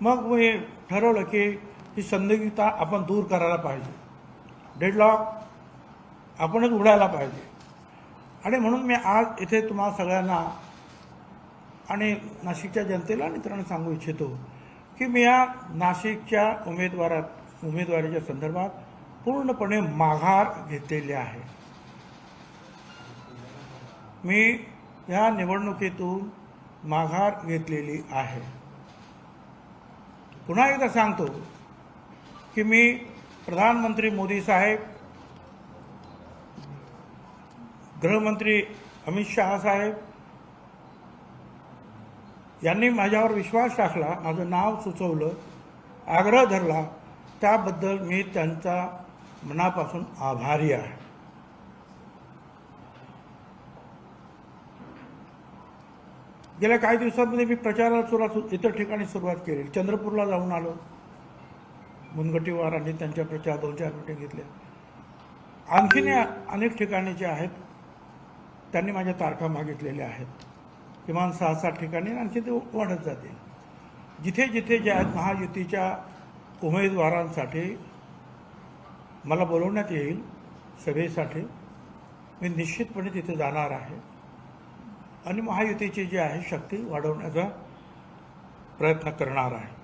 मग मी ठरवलं की ही संदिग्धता आपण दूर करायला पाहिजे. डेडलॉक आपणच उडायला पाहिजे. आणि म्हणून मी आज इथे तुम्हाला सगळ्यांना आणि नाशिकच्या जनतेला आणि इतरांना सांगू इच्छितो की मी या नाशिकच्या उमेदवारात उमेदवारीच्या संदर्भात पूर्णपणे माघार घेतलेली आहे. मी या निवडणुकीतून माघार घेतलेली आहे. पुन्हा एकदा सांगतो की मी प्रधानमंत्री मोदी साहेब गृहमंत्री अमित शहा साहेब यांनी माझ्यावर विश्वास टाकला माझं नाव सुचवलं आग्रह धरला त्याबद्दल मी त्यांचा मनापासून आभारी आहे. गेल्या काही दिवसांमध्ये मी प्रचाराला सुरुवात इतर ठिकाणी सुरुवात केली. चंद्रपूरला जाऊन आलो. मुनगटीवारांनी त्यांच्या प्रचार दोन चार मिटिंग घेतल्या. आणखीन अनेक ठिकाणी जे आहेत त्यांनी माझ्या तारखा मागितलेल्या आहेत. किमान सहा सात ठिकाणी आणखी ते वाढत जातील जिथे जिथे जे आहेत महायुतीच्या उमेदवारांसाठी मला बोलवण्यात येईल सभेसाठी मी निश्चितपणे तिथे जाणार आहे. आणि महायुतीची जी आहे शक्ती वाढवण्याचा प्रयत्न करणार आहे.